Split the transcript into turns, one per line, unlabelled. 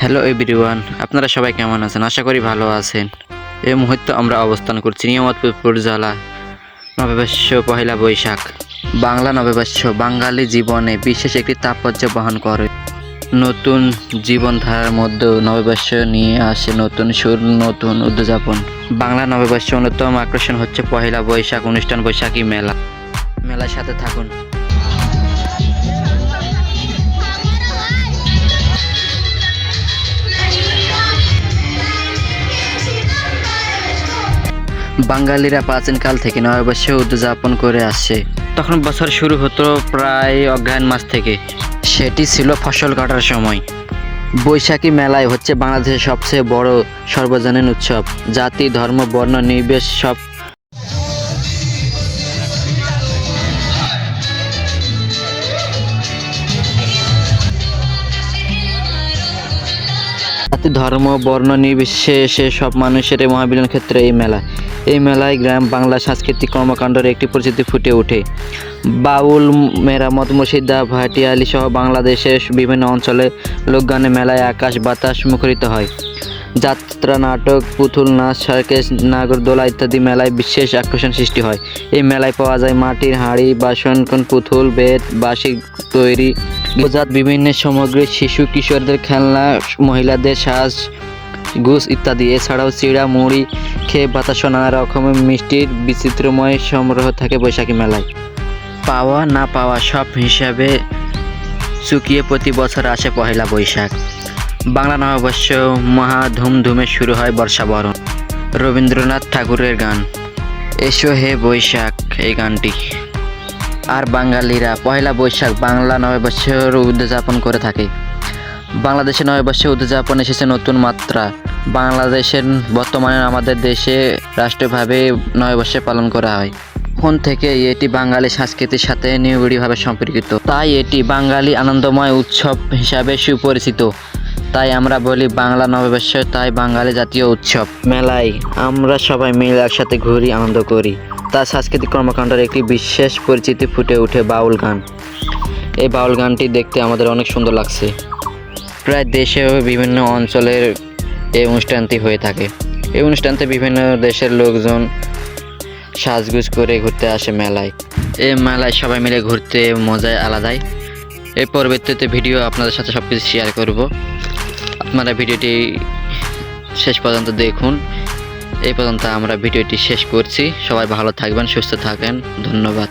Hello everyone আপনারা সবাই কেমন আছেন? আশা করি ভালো আছেন। এই মুহূর্তে আমরা অবস্থান করছি নিয়ামতপুর জেলা নববর্ষ পহেলা বৈশাখ। বাংলা নববর্ষ, বাঙালি জীবনে বিশেষ একটি তাৎপর্য বহন করে। নতুন জীবনধারার মধ্যে নববর্ষ নিয়ে আসে নতুন সুর, নতুন উদযাপন। বাংলা নববর্ষ অন্যতম আকর্ষণ হচ্ছে পহেলা বৈশাখ অনুষ্ঠান বৈশাখী মেলা। মেলার সাথে থাকুন। বাঙালিরা প্রাচীনকাল থেকে নববর্ষ উদযাপন করে আসছে। তখন বছর শুরু হতো প্রায় অগ্রহায়ণ মাস থেকে। সেটি ছিল ফসল কাটার সময়। বৈশাখী মেলায় হচ্ছে বাংলাদেশের সবচেয়ে বড় সর্বজনীন উৎসব। জাতি, ধর্ম, বর্ণ নির্বেশ সব জাতি, ধর্ম, বর্ণ, নির্বিশেষে সব মানুষের মহাবিলন ক্ষেত্রে এই মেলা। এই মেলায় গ্রাম বাংলা সাংস্কৃতিক কর্মকাণ্ডের একটি পরিচিতি ফুটে ওঠে। বাউল, মেরামত, মুর্শিদা, ভাটিয়ালি সহ বাংলাদেশের বিভিন্ন অঞ্চলে লোকগানে মেলায় আকাশ বাতাস মুখরিত হয়। যাত্রা, নাটক, পুতুল, নাচ, সার্কেস, নাগরদোলা ইত্যাদি মেলায় বিশেষ আকর্ষণ সৃষ্টি হয়। এই মেলায় পাওয়া যায় মাটির হাঁড়ি, বাসন, কোন পুতুল, বেত, বাঁশি তৈরি বোজাত বিভিন্ন সামগ্রী, শিশু, কিশোরদের খেলনা, মহিলাদের সাজ গুস ইত্যাদি। এছাড়াও চিড়া, মুড়ি খেয়ে বাতাস নানা রকমের মিষ্টির বিচিত্রময় সমারোহ থাকে বৈশাখী মেলায়। পাওয়া না পাওয়া সব হিসাবে চুকিয়ে প্রতি বছর আসে পহেলা বৈশাখ। বাংলা নববর্ষ মহা ধুমধুমে শুরু হয় বর্ষাবরণ রবীন্দ্রনাথ ঠাকুরের গান। এসো হে বৈশাখ, এই গানটি। আর বাঙালিরা পয়লা বৈশাখ বাংলা নববর্ষের উদযাপন করে থাকে। বাংলাদেশে নববর্ষে উদযাপন এসেছে নতুন মাত্রা। বাংলাদেশের বর্তমানে আমাদের দেশে রাষ্ট্রীয়ভাবে নববর্ষে পালন করা হয়। তখন থেকে এটি বাঙালি সংস্কৃতির সাথে নিবিড়ভাবে সম্পর্কিত। তাই এটি বাঙালি আনন্দময় উৎসব হিসাবে সুপরিচিত। তাই আমরা বলি বাংলা নববর্ষ তাই বাঙালি জাতীয় উৎসব। মেলায় আমরা সবাই মিলে একসাথে ঘুরি, আনন্দ করি। তার সাংস্কৃতিক কর্মকাণ্ডের একটি বিশেষ পরিচিতি ফুটে ওঠে বাউল গান। এই বাউল গানটি দেখতে আমাদের অনেক সুন্দর লাগছে। প্রায় দেশে বিভিন্ন অঞ্চলের এই অনুষ্ঠানটি হয়ে থাকে। এই অনুষ্ঠানতে বিভিন্ন দেশের লোকজন সাজগুজ করে ঘুরতে আসে মেলায়। এই মেলায় সবাই মিলে ঘুরতে মজায় আলাদাই। এই পরবর্তীতে ভিডিও আপনাদের সাথে সব কিছু শেয়ার করব। আপনারা ভিডিওটি শেষ পর্যন্ত দেখুন। এই পর্যন্ত আমরা ভিডিওটি শেষ করছি। সবাই ভালো থাকবেন, সুস্থ থাকেন। ধন্যবাদ।